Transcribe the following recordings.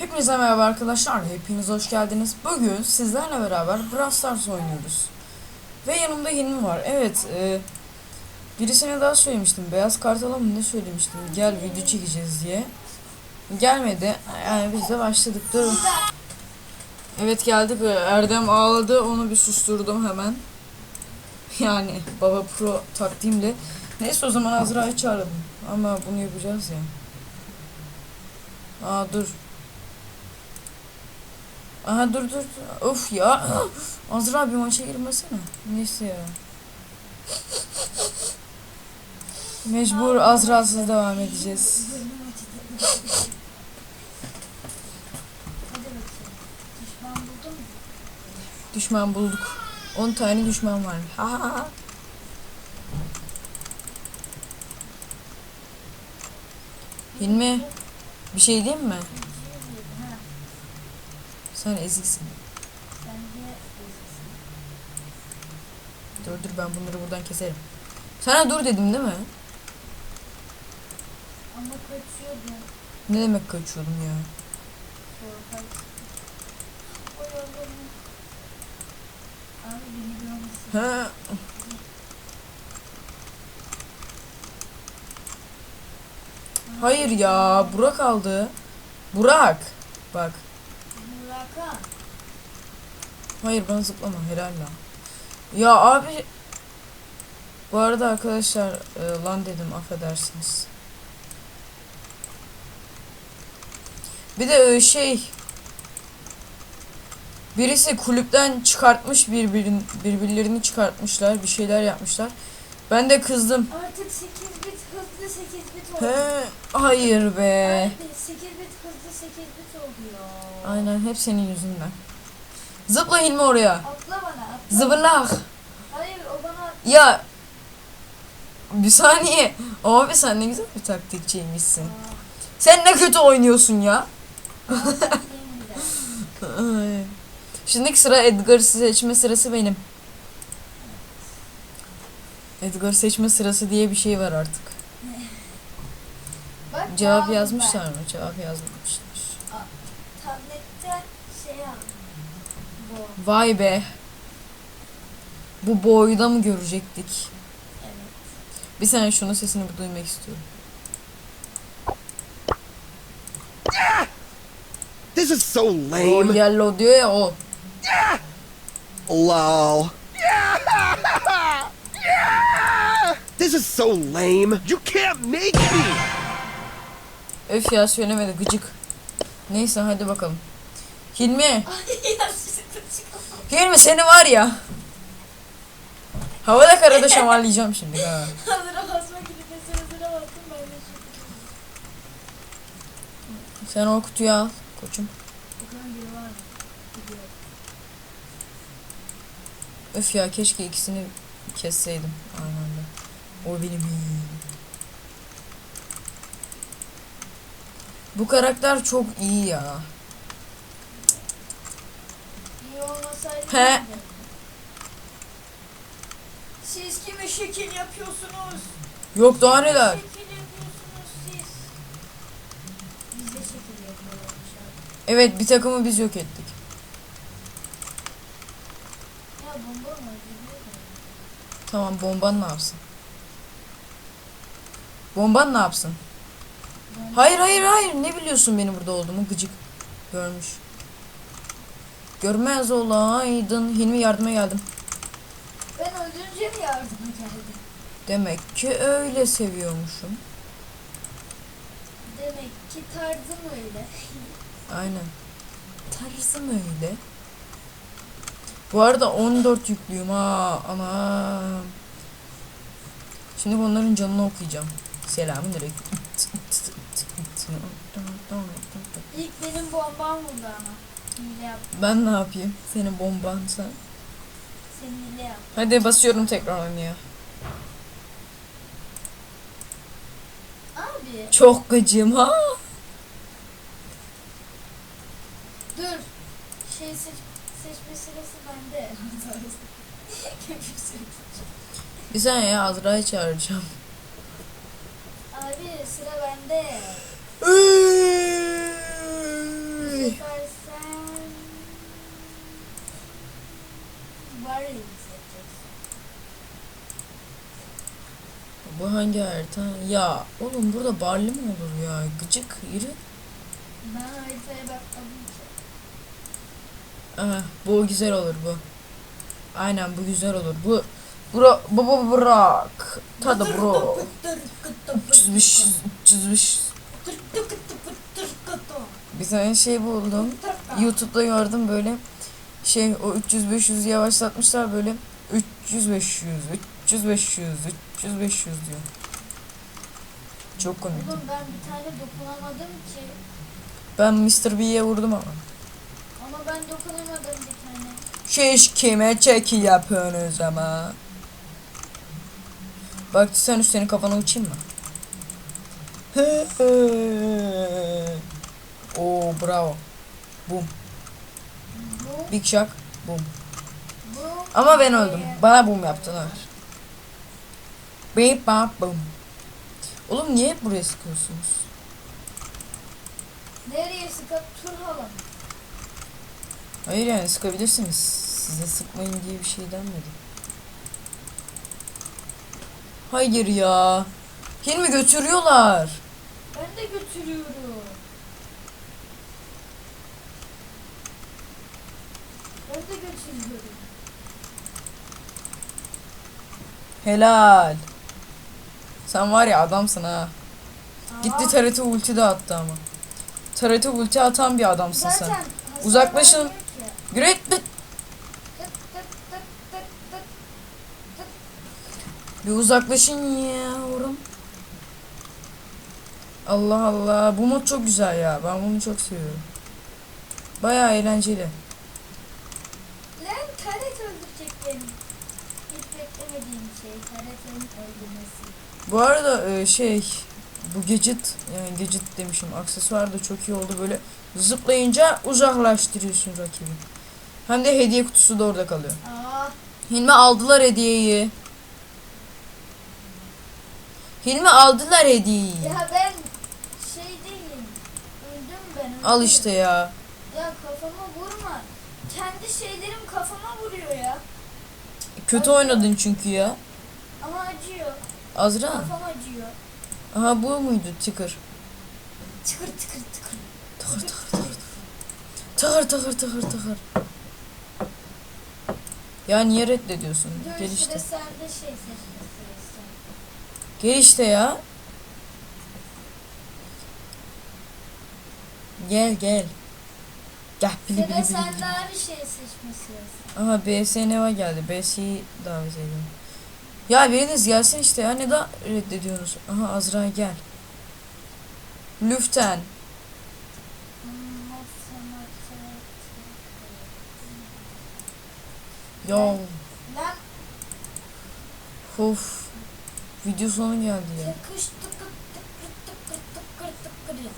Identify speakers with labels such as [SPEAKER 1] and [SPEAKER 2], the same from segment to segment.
[SPEAKER 1] Hepinize merhaba arkadaşlar. Hepiniz hoş geldiniz. Bugün sizlerle beraber Brawl Stars oynuyoruz. Ve yanımda Hilmi var. Evet, e, birisine daha söylemiştim. Beyaz Kartal'a mı ne söylemiştim? Gel video çekeceğiz diye. Gelmedi. Yani biz de başladık. Dur. Evet geldik. Erdem ağladı. Onu bir susturdum hemen. Yani baba pro taktiğimle. Neyse o zaman Azra'yı çağıralım. Ama bunu yapacağız ya. Aa dur. Aha dur dur. Of ya. Azra bir maça girmesene. Neyse ya. Mecbur Azra'sız devam edeceğiz.
[SPEAKER 2] Düşman
[SPEAKER 1] bulduk. 10 tane düşman var. Ha ha ha. Hilmi bir şey diyeyim mi? Sen eziksin.
[SPEAKER 2] sen de eziksin.
[SPEAKER 1] Dur dur ben bunları buradan keserim. Sana dur dedim değil mi?
[SPEAKER 2] Ama kaçıyordun.
[SPEAKER 1] Ne demek kaçıyordum ya?
[SPEAKER 2] Korkak. Oy Allah'ım. Abi beni görmesin.
[SPEAKER 1] Ha. Hayır ya Burak aldı. Burak. Bak. Hayır bana zıplama helal lan. Ya abi. Bu arada arkadaşlar e, lan dedim affedersiniz. Bir de e, şey birisi kulüpten çıkartmış birbirin, birbirlerini çıkartmışlar bir şeyler yapmışlar. Ben de kızdım.
[SPEAKER 2] Artık 8 bit hızlı 8 bit oldu.
[SPEAKER 1] He, hayır be.
[SPEAKER 2] Abi 8 bit hızlı 8 bit oluyor.
[SPEAKER 1] Aynen hep senin yüzünden. Zıpla Hilmi oraya.
[SPEAKER 2] Atla bana atla.
[SPEAKER 1] Zıbırlak.
[SPEAKER 2] Hayır o bana
[SPEAKER 1] Ya bir saniye. Abi sen ne güzel bir taktikçiymişsin. Sen ne kötü oynuyorsun ya.
[SPEAKER 2] atlayayım bir daha.
[SPEAKER 1] Ay. Şimdi sıra Edgar'ı seçme sırası benim. Edgar seçme sırası diye bir şey var artık.
[SPEAKER 2] Bak,
[SPEAKER 1] Cevap yazmışlar
[SPEAKER 2] ben.
[SPEAKER 1] mı? Cevap yazmamışlar.
[SPEAKER 2] Tabletten şey aldım. Bu.
[SPEAKER 1] Vay be. Bu boyda mı görecektik?
[SPEAKER 2] Evet.
[SPEAKER 1] Bir saniye şunun sesini bir duymak istiyorum.
[SPEAKER 3] This is so
[SPEAKER 1] O
[SPEAKER 3] lame.
[SPEAKER 1] yellow diyor ya o.
[SPEAKER 3] Lol. This is so lame. You can't make me.
[SPEAKER 1] Öf ya söylemedi gıcık. Neyse hadi bakalım. Hilmi. Hilmi seni var ya. Havada karada şamarlayacağım şimdi ha.
[SPEAKER 2] Hazıra basmak gibi hazıra bastım ben de.
[SPEAKER 1] Sen o kutuyu al koçum. Öf ya keşke ikisini kesseydim aynı anda. O benim. Bu karakter çok iyi ya.
[SPEAKER 2] İyi olmasaydı
[SPEAKER 1] He.
[SPEAKER 2] Siz kime şekil yapıyorsunuz?
[SPEAKER 1] Yok daha neler.
[SPEAKER 2] Şekil yapıyorsunuz siz. Biz de şekil yapıyorlarmış abi.
[SPEAKER 1] Evet bir takımı biz yok ettik.
[SPEAKER 2] Ya bomba mı?
[SPEAKER 1] Tamam bomban ne yapsın? Bomban ne yapsın? Hayır hayır hayır ne biliyorsun benim burada olduğumu gıcık. Görmüş. Görmez olaydın. Hilmi yardıma geldim.
[SPEAKER 2] Ben öldürünce mi yardıma geldim?
[SPEAKER 1] Demek ki öyle seviyormuşum.
[SPEAKER 2] Demek ki tarzım öyle.
[SPEAKER 1] Aynen. Tarzım öyle. Bu arada 14 yüklüyüm ha anam. Şimdi onların canını okuyacağım. Selamün aleyküm.
[SPEAKER 2] İlk benim bombam vurdu ama. Hile.
[SPEAKER 1] Ben ne yapayım? Senin bomban sen.
[SPEAKER 2] Sen hile yap.
[SPEAKER 1] Hadi basıyorum tekrar oynaya.
[SPEAKER 2] Abi
[SPEAKER 1] Çok gıcım ha.
[SPEAKER 2] dur. Şey seç, seçme sırası bende.
[SPEAKER 1] Bir saniye ya Azra'yı çağıracağım.
[SPEAKER 2] Bu
[SPEAKER 1] hangi harita? Ya oğlum burada barley mi olur ya? Gıcık yürü.
[SPEAKER 2] Ben haritaya bakmadım.
[SPEAKER 1] Aha, bu güzel olur bu. Aynen bu güzel olur. Bu bro baba bırak. Tadı bro. Bıtır bıtır. 305 305 Bir tane şey buldum. YouTube'da gördüm böyle şey o 300 500 yavaşlatmışlar böyle 300 500 300 500 300 500 diyor. Çok komik.
[SPEAKER 2] Oğlum ben bir tane dokunamadım ki.
[SPEAKER 1] Ben Mr. B'ye vurdum ama.
[SPEAKER 2] Ama ben dokunamadım bir tane.
[SPEAKER 1] Şiş kime çeki yapıyorsunuz ama. Bak sen üstüne kafana uçayım mı? Oo bravo. Boom.
[SPEAKER 2] Bu,
[SPEAKER 1] Big Shock. Boom.
[SPEAKER 2] bu.
[SPEAKER 1] Ama ben öldüm. Bana boom yaptılar. Beep bap boom. Oğlum niye hep buraya sıkıyorsunuz?
[SPEAKER 2] Nereye sıkıp Turhal'a?
[SPEAKER 1] Hayır yani sıkabilirsiniz. Size sıkmayın diye bir şey denmedi. Hayır ya. Hilmi götürüyorlar.
[SPEAKER 2] Ben de götürüyorum. Ben de götürüyorum.
[SPEAKER 1] Helal. Sen var ya adamsın ha.
[SPEAKER 2] Aa,
[SPEAKER 1] Gitti TRT ulti de attı ama. TRT ulti atan bir adamsın
[SPEAKER 2] zaten
[SPEAKER 1] sen.
[SPEAKER 2] hasar
[SPEAKER 1] Uzaklaşın. Great bit. Bir uzaklaşın yavrum. Allah Allah. Bu mod çok güzel ya. Ben bunu çok seviyorum. Bayağı eğlenceli.
[SPEAKER 2] Lan taret öldürecek beni. Hiç beklemediğim şey taretin öldürmesi.
[SPEAKER 1] Bu arada e, şey bu gadget yani gadget demişim aksesuar da çok iyi oldu böyle zıplayınca uzaklaştırıyorsun rakibi. Hem de hediye kutusu da orada kalıyor.
[SPEAKER 2] Aa,
[SPEAKER 1] Hilmi aldılar hediyeyi. Hilmi aldılar hediyeyi.
[SPEAKER 2] ya ben şey değilim. Öldüm ben. Öldüm.
[SPEAKER 1] Al işte ya.
[SPEAKER 2] Ya kafama vurma. Kendi şeylerim kafama vuruyor ya.
[SPEAKER 1] Kötü oynadın çünkü ya.
[SPEAKER 2] Ama acıyor.
[SPEAKER 1] Azra.
[SPEAKER 2] Kafam acıyor.
[SPEAKER 1] Aha bu muydu tıkır?
[SPEAKER 2] Tıkır tıkır tıkır.
[SPEAKER 1] Tıkır tıkır tıkır. Tıkır tıkır tıkır tıkır. Ya niye reddediyorsun?
[SPEAKER 2] Dur
[SPEAKER 1] Gel işte.
[SPEAKER 2] sende şey seçme sırası.
[SPEAKER 1] Gel işte ya. Gel gel. Gel bili bili bili.
[SPEAKER 2] sende
[SPEAKER 1] bili.
[SPEAKER 2] abi şey seçme sırası.
[SPEAKER 1] Aha BS Neva geldi. BS'yi davet ediyorum. Ya biriniz gelsin işte ya. Neden reddediyorsunuz? Aha Azra gel. Lüften.
[SPEAKER 2] Hmm.
[SPEAKER 1] Ya
[SPEAKER 2] Lan
[SPEAKER 1] of. Video sonu geldi ya.
[SPEAKER 2] tıkış tıkır tıkır tıkır tıkır tıkır.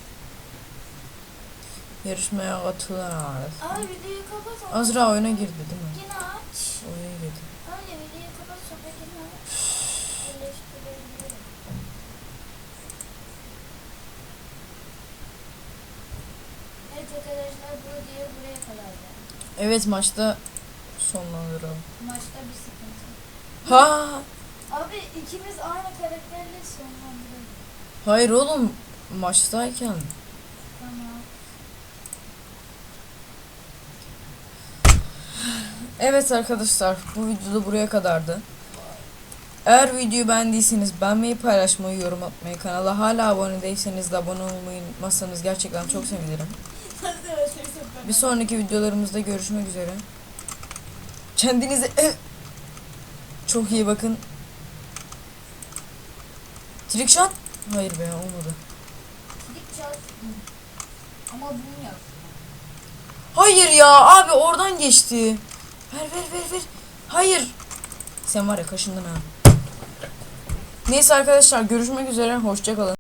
[SPEAKER 1] Yarışmaya katılan
[SPEAKER 2] Abi videoyu kapat.
[SPEAKER 1] Azra oyuna girdi değil mi?
[SPEAKER 2] Yine aç.
[SPEAKER 1] Oyuna girdi.
[SPEAKER 2] Öyle videoyu kapat sonra yine aç. Birleştirebilirim. Evet arkadaşlar bu video buraya kadar.
[SPEAKER 1] Evet maçta sonlandıralım.
[SPEAKER 2] Maçta bir sıkıntı.
[SPEAKER 1] Ha!
[SPEAKER 2] Abi ikimiz aynı karakterle sonlandıralım.
[SPEAKER 1] Hayır oğlum maçtayken.
[SPEAKER 2] Tamam.
[SPEAKER 1] Evet arkadaşlar bu videoda buraya kadardı. Eğer videoyu beğendiyseniz beğenmeyi, paylaşmayı, yorum atmayı, kanala hala abone değilseniz de abone olmayı unutmazsanız gerçekten çok sevinirim. Bir sonraki videolarımızda görüşmek üzere. Kendinize çok iyi bakın. Trickshot? Hayır be olmadı.
[SPEAKER 2] Çat. Ama bunu yap.
[SPEAKER 1] Hayır ya abi oradan geçti. Ver ver ver ver. Hayır. Sen var ya kaşındın ha. Neyse arkadaşlar görüşmek üzere. Hoşçakalın.